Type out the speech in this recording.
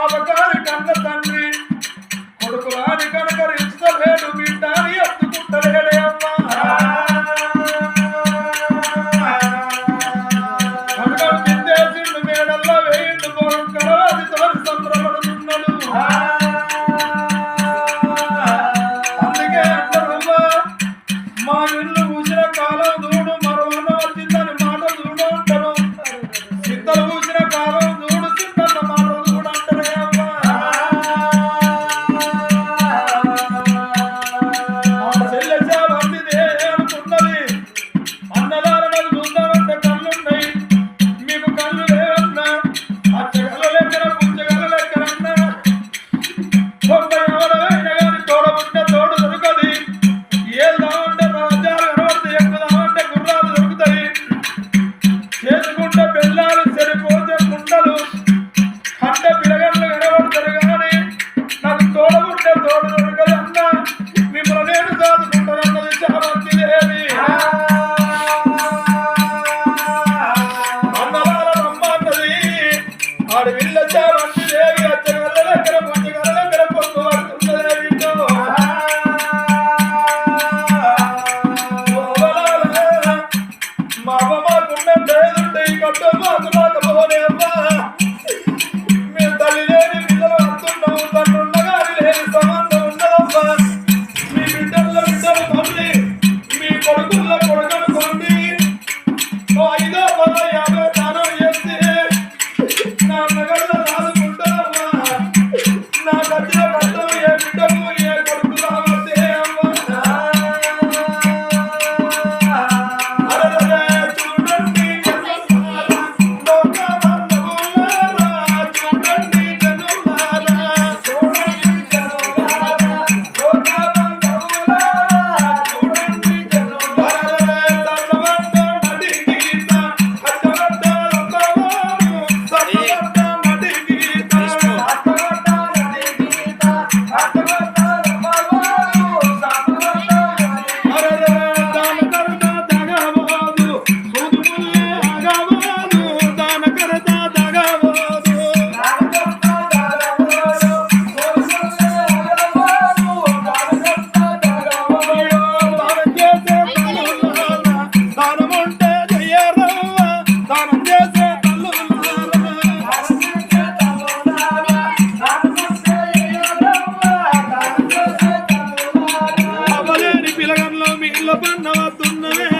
Oh my God! ఆడు వీళ్ళొచ్చా మంచి దేవి వచ్చిన వల్ల దగ్గర మంచి గల దగ్గర పొక్కు పడుతుంటదే వీళ్ళు. మా అమ్మ మాకున్న పేరుంటే ఈ కట్ట మాకు మాకు పోనే అమ్మా పన్నవద్దున్నవే